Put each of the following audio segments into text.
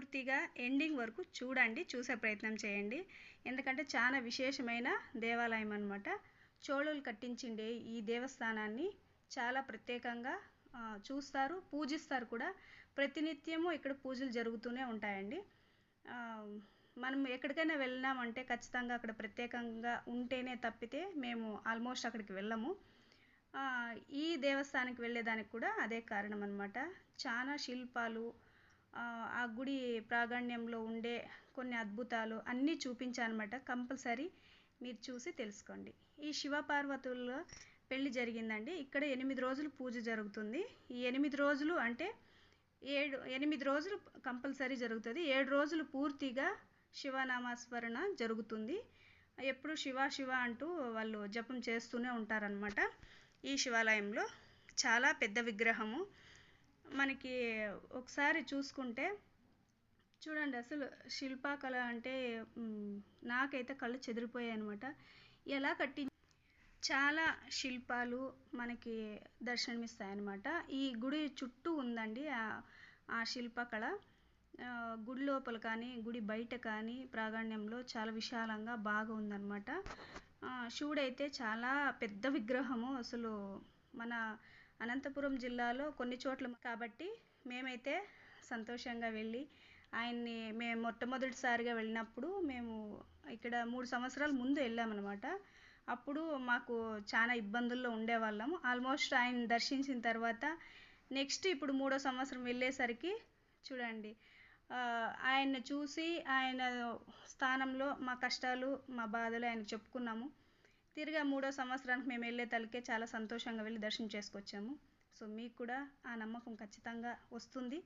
పూర్తిగా ఎండింగ్ వరకు చూడండి చూసే ప్రయత్నం చేయండి. ఎందుకంటే చాలా విశేషమైన దేవాలయం అనమాట చోళులు కట్టించిండే ఈ దేవస్థానాన్ని చాలా ప్రత్యేకంగా చూస్తారు పూజిస్తారు కూడా. ప్రతినిత్యము ఇక్కడ పూజలు జరుగుతూనే ఉంటాయండి. మనం ఎక్కడికైనా వెళ్ళినామంటే ఖచ్చితంగా అక్కడ ప్రత్యేకంగా ఉంటేనే తప్పితే మేము ఆల్మోస్ట్ అక్కడికి వెళ్ళము. ఈ దేవస్థానానికి వెళ్ళేదానికి కూడా అదే కారణం అనమాట చాలా శిల్పాలు ఆ, గుడి ప్రాగాణ్యంలో ఉండే కొన్ని అద్భుతాలు అన్నీ చూపించానమాట. కంపల్సరీ మీరు చూసి తెలుసుకోండి. ఈ శివపార్వతుల పెళ్ళి జరిగిందండి. ఇక్కడ ఎనిమిది రోజులు పూజ జరుగుతుంది. ఈ ఎనిమిది రోజులు అంటే ఏడు ఎనిమిది రోజులు కంపల్సరీ జరుగుతుంది. ఏడు రోజులు పూర్తిగా శివనామస్మరణ జరుగుతుంది. ఎప్పుడు శివ శివ అంటూ వాళ్ళు జపం చేస్తూనే ఉంటారనమాట ఈ శివాలయంలో చాలా పెద్ద విగ్రహము. మనకి ఒకసారి చూసుకుంటే చూడండి అసలు శిల్పకళ అంటే నాకైతే కళ్ళు చెదిరిపోయాయి అనమాట ఎలా కట్టి చాలా శిల్పాలు మనకి దర్శనమిస్తాయి అన్నమాట. ఈ గుడి చుట్టూ ఉందండి ఆ- శిల్పకళ గుడి లోపల కానీ గుడి బయట కానీ ప్రాగాణ్యంలో చాలా విశాలంగా బాగా ఉందన్నమాట శివుడైతే చాలా పెద్ద విగ్రహము. అసలు మన అనంతపురం జిల్లాలో కొన్ని చోట్ల కాబట్టి మేమైతే సంతోషంగా వెళ్ళి ఆయన్ని మేము మొట్టమొదటిసారిగా వెళ్ళినప్పుడు మేము ఇక్కడ మూడు సంవత్సరాల ముందు వెళ్ళామన్నమాట. అప్పుడు మాకు చాలా ఇబ్బందుల్లో ఉండేవాళ్ళము. ఆల్మోస్ట్ ఆయన దర్శించిన తర్వాత నెక్స్ట్ ఇప్పుడు మూడో సంవత్సరం వెళ్ళేసరికి చూడండి ఆయన్ని చూసి ఆయన స్థానంలో మా కష్టాలు మా బాధలు ఆయనకు చెప్పుకున్నాము. తిరిగి మూడో సంవత్సరానికి మేము వెళ్ళే తలకే చాలా సంతోషంగా వెళ్ళి దర్శనం చేసుకొచ్చాము. సో మీకు కూడా ఆ నమ్మకం ఖచ్చితంగా వస్తుంది.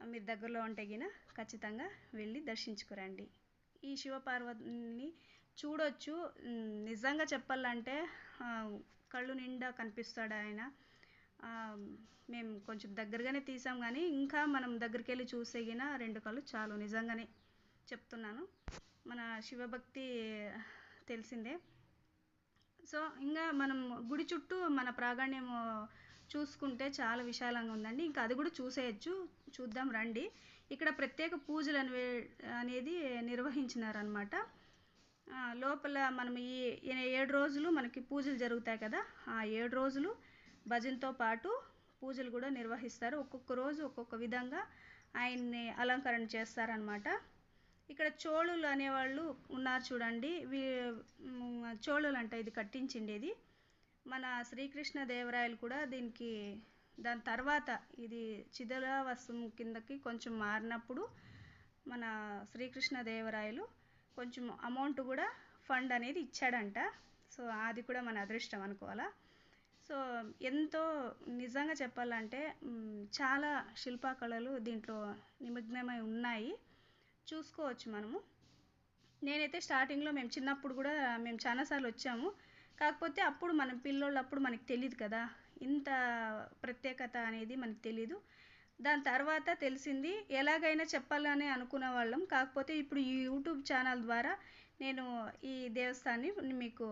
మీరు దగ్గరలో ఉంటే గిన ఖచ్చితంగా వెళ్ళి దర్శించుకురండి. ఈ శివపార్వతిని చూడొచ్చు. నిజంగా చెప్పాలంటే కళ్ళు నిండా కనిపిస్తాడు ఆయన. మేము కొంచెం దగ్గరగానే తీసాం కానీ ఇంకా మనం దగ్గరికి వెళ్ళి చూసేగిన రెండు కళ్ళు చాలు. నిజంగానే చెప్తున్నాను. మన శివభక్తి తెలిసిందే. సో ఇంకా మనం గుడి చుట్టూ మన ప్రాగాణ్యం చూసుకుంటే చాలా విశాలంగా ఉందండి. ఇంకా అది కూడా చూసేయచ్చు. చూద్దాం రండి. ఇక్కడ ప్రత్యేక పూజలు అనే అనేది నిర్వహించినారనమాట లోపల మనం ఈ ఏడు రోజులు మనకి పూజలు జరుగుతాయి కదా. ఆ ఏడు రోజులు భజనతో పాటు పూజలు కూడా నిర్వహిస్తారు. ఒక్కొక్క రోజు ఒక్కొక్క విధంగా ఆయన్ని అలంకరణ చేస్తారనమాట ఇక్కడ చోళులు అనేవాళ్ళు ఉన్నారు చూడండి. వీ చోళులు అంట ఇది కట్టించిండేది. మన శ్రీకృష్ణ దేవరాయలు కూడా దీనికి దాని తర్వాత ఇది చిదలావసం కిందకి కొంచెం మారినప్పుడు మన శ్రీకృష్ణ దేవరాయలు కొంచెం అమౌంట్ కూడా ఫండ్ అనేది ఇచ్చాడంట. సో అది కూడా మన అదృష్టం అనుకోవాలా. సో ఎంతో నిజంగా చెప్పాలంటే చాలా శిల్పకళలు దీంట్లో నిమగ్నమై ఉన్నాయి. చూసుకోవచ్చు మనము. నేనైతే స్టార్టింగ్లో మేము చిన్నప్పుడు కూడా మేము చాలాసార్లు వచ్చాము. కాకపోతే అప్పుడు మనం పిల్లోళ్ళు అప్పుడు తెలియదు కదా. ఇంత ప్రత్యేకత అనేది మనకు తెలీదు. దాని తర్వాత తెలిసింది ఎలాగైనా చెప్పాలని అనుకునే వాళ్ళం. కాకపోతే ఇప్పుడు ఈ యూట్యూబ్ ఛానల్ ద్వారా నేను ఈ దేవస్థాన్ని మీకు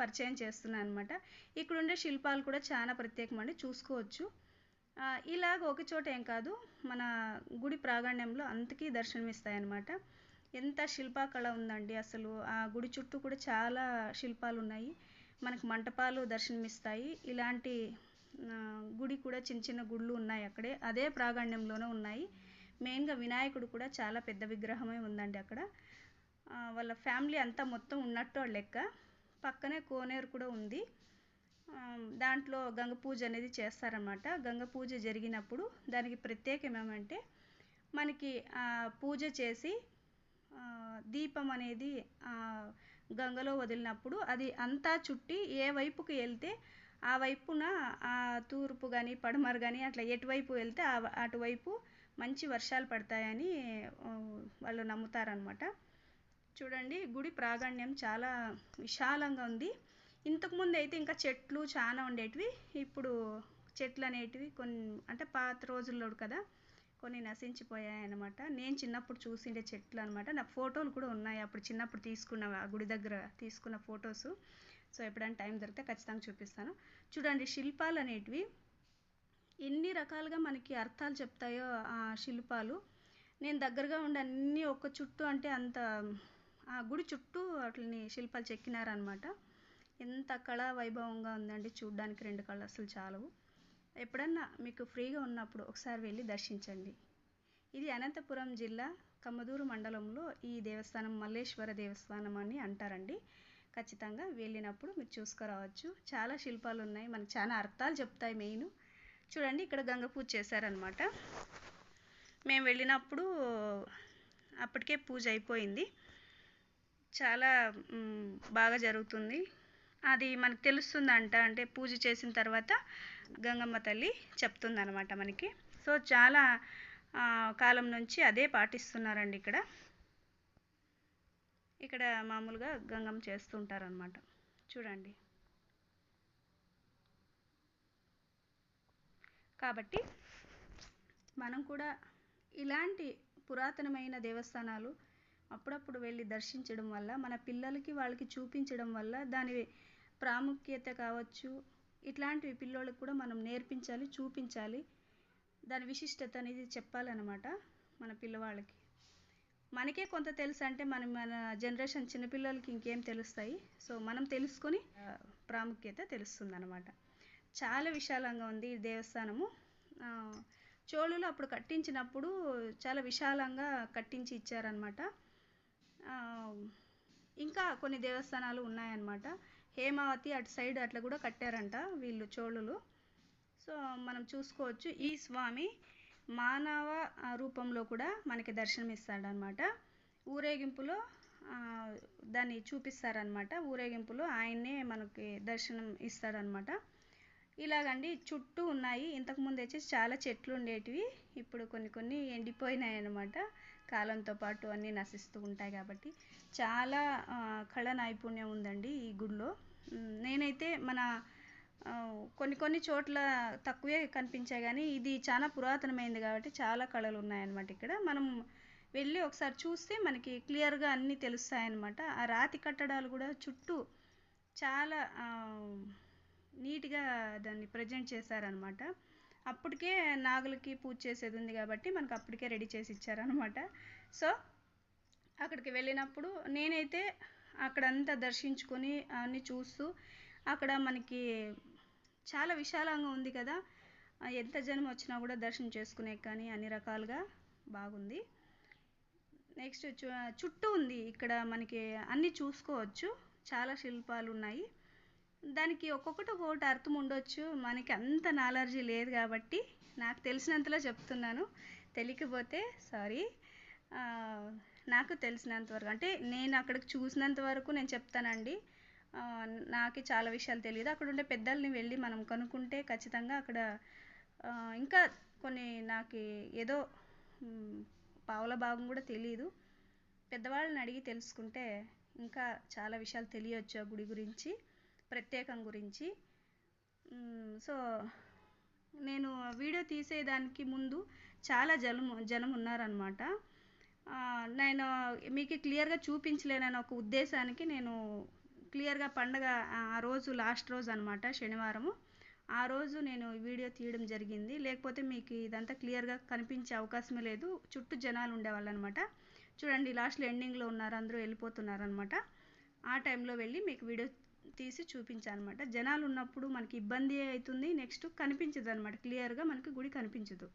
పరిచయం చేస్తున్నాను అనమాట ఇక్కడుండే శిల్పాలు కూడా చాలా ప్రత్యేకమండి. చూసుకోవచ్చు. ఇలాగ ఒక చోట ఏం కాదు మన గుడి ప్రాంగణంలో అంతకీ దర్శనమిస్తాయన్నమాట. ఎంత శిల్పకళ ఉందండి అసలు. ఆ గుడి చుట్టూ కూడా చాలా శిల్పాలు ఉన్నాయి మనకు మంటపాలు దర్శనమిస్తాయి. ఇలాంటి గుడి కూడా చిన్న చిన్న గుళ్ళు ఉన్నాయి అక్కడే. అదే ప్రాంగణంలోనే ఉన్నాయి. మెయిన్గా వినాయకుడు కూడా చాలా పెద్ద విగ్రహమే ఉందండి అక్కడ. వాళ్ళ ఫ్యామిలీ అంతా మొత్తం ఉన్నట్టు లెక్క. పక్కనే కోనేరు కూడా ఉంది. దాంట్లో గంగ పూజ అనేది చేస్తారన్నమాట. గంగ పూజ జరిగినప్పుడు దానికి ప్రత్యేకం ఏమంటే మనకి పూజ చేసి దీపం అనేది గంగలో వదిలినప్పుడు అది అంతా చుట్టి ఏ వైపుకి వెళ్తే ఆ వైపున ఆ తూర్పు కానీ పడమర కానీ అట్లా ఎటువైపు వెళ్తే ఆ అటువైపు మంచి వర్షాలు పడతాయని వాళ్ళు నమ్ముతారనమాట చూడండి గుడి ప్రాగణ్యం చాలా విశాలంగా ఉంది. ఇంతకుముందు అయితే ఇంకా చెట్లు చాలా ఉండేటివి. ఇప్పుడు చెట్లు అనేటివి కొన్ని అంటే పాత రోజుల్లో కదా కొన్ని నశించిపోయాయి అనమాట నేను చిన్నప్పుడు చూసిండే చెట్లు అనమాట నాకు ఫోటోలు కూడా ఉన్నాయి. అప్పుడు చిన్నప్పుడు తీసుకున్న ఆ గుడి దగ్గర తీసుకున్న ఫొటోస్. సో ఎప్పుడైనా టైం దొరికితే ఖచ్చితంగా చూపిస్తాను. చూడండి శిల్పాలు అనేటివి. ఎన్ని రకాలుగా మనకి అర్థాలు చెప్తాయో ఆ శిల్పాలు. నేను దగ్గరగా ఉండి అన్నీ ఒక్క చుట్టూ అంటే అంత ఆ గుడి చుట్టూ వాటిని శిల్పాలు చెక్కినారనమాట ఎంత కళా వైభవంగా ఉందండి చూడ్డానికి రెండు కళ్ళు అసలు చాలవు. ఎప్పుడన్నా మీకు ఫ్రీగా ఉన్నప్పుడు ఒకసారి వెళ్ళి దర్శించండి. ఇది అనంతపురం జిల్లా కమ్మదూరు మండలంలో ఈ దేవస్థానం మల్లేశ్వర దేవస్థానం అని అంటారండి. ఖచ్చితంగా వెళ్ళినప్పుడు మీరు చూసుకురావచ్చు. చాలా శిల్పాలు ఉన్నాయి. మనకు చాలా అర్థాలు చెప్తాయి మెయిన్. చూడండి ఇక్కడ గంగ పూజ చేశారనమాట మేము వెళ్ళినప్పుడు అప్పటికే పూజ అయిపోయింది. చాలా బాగా జరుగుతుంది. అది మనకు తెలుస్తుందంట. అంటే పూజ చేసిన తర్వాత గంగమ్మ తల్లి చెప్తుందనమాట మనకి. సో చాలా కాలం నుంచి అదే పాటిస్తున్నారండి ఇక్కడ. ఇక్కడ మామూలుగా గంగమ్మ చేస్తుంటారనమాట చూడండి. కాబట్టి మనం కూడా ఇలాంటి పురాతనమైన దేవస్థానాలు అప్పుడప్పుడు వెళ్ళి దర్శించడం వల్ల మన పిల్లలకి వాళ్ళకి చూపించడం వల్ల దాని ప్రాముఖ్యత కావచ్చు. ఇట్లాంటివి పిల్లోళ్ళకి కూడా మనం నేర్పించాలి చూపించాలి. దాని విశిష్టత అనేది చెప్పాలన్నమాట మన పిల్లవాళ్ళకి. మనకే కొంత తెలుసు అంటే మనం మన జనరేషన్ చిన్నపిల్లలకి ఇంకేం తెలుస్తాయి. సో మనం తెలుసుకొని ప్రాముఖ్యత తెలుస్తుందన్నమాట. చాలా విశాలంగా ఉంది ఈ దేవస్థానము. చోళులు అప్పుడు కట్టించినప్పుడు చాలా విశాలంగా కట్టించి ఇచ్చారనమాట ఇంకా కొన్ని దేవస్థానాలు ఉన్నాయన్నమాట. హేమావతి అటు సైడ్ అట్లా కూడా కట్టారంట వీళ్ళు చోళులు. సో మనం చూసుకోవచ్చు ఈ స్వామి మానవ రూపంలో కూడా మనకి దర్శనం ఇస్తాడనమాట ఊరేగింపులో దాన్ని చూపిస్తారనమాట. ఊరేగింపులో ఆయన్నే మనకి దర్శనం ఇస్తాడనమాట. ఇలాగండి చుట్టూ ఉన్నాయి. ఇంతకుముందు వచ్చేసి చాలా చెట్లు ఉండేటివి. ఇప్పుడు కొన్ని కొన్ని ఎండిపోయినాయి అనమాట కాలంతో పాటు అన్నీ నశిస్తూ ఉంటాయి కాబట్టి చాలా కళ నైపుణ్యం ఉందండి ఈ గుడిలో. నేనైతే మన కొన్ని కొన్ని చోట్ల తక్కువే కనిపించాయి కానీ ఇది చాలా పురాతనమైంది కాబట్టి చాలా కళలు ఉన్నాయన్నమాట ఇక్కడ. మనం వెళ్ళి ఒకసారి చూస్తే మనకి క్లియర్గా అన్నీ తెలుస్తాయన్నమాట. ఆ రాతి కట్టడాలు కూడా చుట్టూ చాలా నీట్గా దాన్ని ప్రజెంట్ చేశారనమాట అప్పటికే నాగులకి పూజ చేసేది ఉంది కాబట్టి మనకు అప్పటికే రెడీ చేసి ఇచ్చారనమాట సో అక్కడికి వెళ్ళినప్పుడు నేనైతే అక్కడంతా దర్శించుకొని అన్నీ చూస్తూ అక్కడ మనకి చాలా విశాలంగా ఉంది కదా. ఎంత జనం వచ్చినా కూడా దర్శనం చేసుకునే కానీ అన్ని రకాలుగా బాగుంది. నెక్స్ట్ చుట్టూ ఉంది. ఇక్కడ మనకి అన్నీ చూసుకోవచ్చు. చాలా శిల్పాలు ఉన్నాయి. దానికి ఒక్కొక్కటి ఒక్కొక్కటి అర్థం ఉండొచ్చు. మనకి అంత నాలెడ్జీ లేదు కాబట్టి నాకు తెలిసినంతలో చెప్తున్నాను. తెలియకపోతే సారీ. నాకు తెలిసినంత వరకు అంటే నేను అక్కడికి చూసినంత వరకు నేను చెప్తానండి. నాకు చాలా విషయాలు తెలియదు. అక్కడ ఉండే పెద్దల్ని వెళ్ళి మనం కనుక్కుంటే ఖచ్చితంగా అక్కడ ఇంకా కొన్ని నాకు ఏదో పావుల భాగం కూడా తెలియదు పెద్దవాళ్ళని అడిగి తెలుసుకుంటే ఇంకా చాలా విషయాలు తెలియచ్చు ఆ గుడి గురించి. ప్రత్యేకం గురించి. సో నేను వీడియో తీసేదానికి ముందు చాలా జనం జనం ఉన్నారనమాట నేను మీకు క్లియర్గా చూపించలేనని ఒక ఉద్దేశానికి నేను క్లియర్గా పండగ ఆ రోజు లాస్ట్ రోజు అనమాట శనివారము. ఆ రోజు నేను వీడియో తీయడం జరిగింది. లేకపోతే మీకు ఇదంతా క్లియర్గా కనిపించే అవకాశమే లేదు. చుట్టూ జనాలు ఉండేవాళ్ళు అనమాట చూడండి లాస్ట్లో ఎండింగ్లో ఉన్నారు అందరూ వెళ్ళిపోతున్నారు అనమాట ఆ టైంలో వెళ్ళి మీకు వీడియో తీసి చూపించాను అనమాట జనాలు ఉన్నప్పుడు మనకి ఇబ్బంది అవుతుంది నెక్స్ట్ కనిపించదు అనమాట క్లియర్గా మనకి గుడి కనిపించదు.